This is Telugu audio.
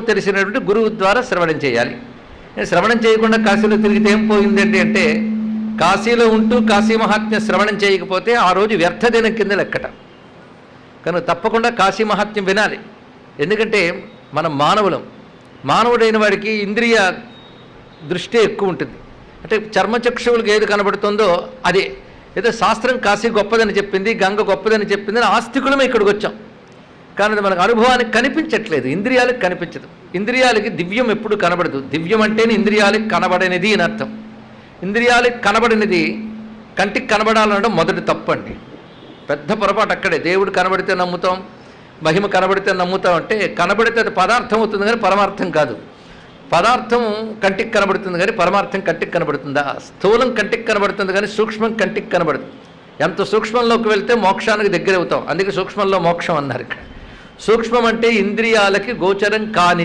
తెలిసినటువంటి గురువు ద్వారా శ్రవణం చేయాలి. శ్రవణం చేయకుండా కాశీలో తిరిగితే ఏం పోయిందండి అంటే కాశీలో ఉంటూ కాశీ మహాత్మ్య శ్రవణం చేయకపోతే ఆ రోజు వ్యర్థదినం కింద లెక్కట. కనుక తప్పకుండా కాశీ మహాత్మ్యం వినాలి. ఎందుకంటే మనం మానవులం. మానవుడైన వాడికి ఇంద్రియ దృష్టి ఎక్కువ ఉంటుంది. అంటే చర్మచక్షువులకు ఏది కనబడుతుందో అదే. ఏదో శాస్త్రం కాశీ గొప్పదని చెప్పింది గంగ గొప్పదని చెప్పింది అని ఆస్తికులమే ఇక్కడికి వచ్చాం. కానీ అది మనకు అనుభవానికి కనిపించట్లేదు ఇంద్రియాలకు కనిపించదు. ఇంద్రియాలకి దివ్యం ఎప్పుడు కనబడదు. దివ్యం అంటేనే ఇంద్రియాలకు కనబడనిది అని అర్థం. ఇంద్రియాలకు కనబడినది కంటికి కనబడాలనడం మొదటి తప్పండి. పెద్ద పొరపాటు అక్కడే. దేవుడు కనబడితే నమ్ముతాం మహిమ కనబడితే నమ్ముతాం అంటే కనబడితే అది పదార్థం అవుతుంది కానీ పరమార్థం కాదు. పదార్థం కంటికి కనబడుతుంది కానీ పరమార్థం కంటికి కనబడుతుందా? స్థూలం కంటికి కనబడుతుంది కానీ సూక్ష్మం కంటికి కనబడదు. ఎంత సూక్ష్మంలోకి వెళ్తే మోక్షానికి దగ్గర అవుతాం అందుకే సూక్ష్మంలో మోక్షం అన్నారు ఇక్కడ. సూక్ష్మం అంటే ఇంద్రియాలకి గోచరం కాని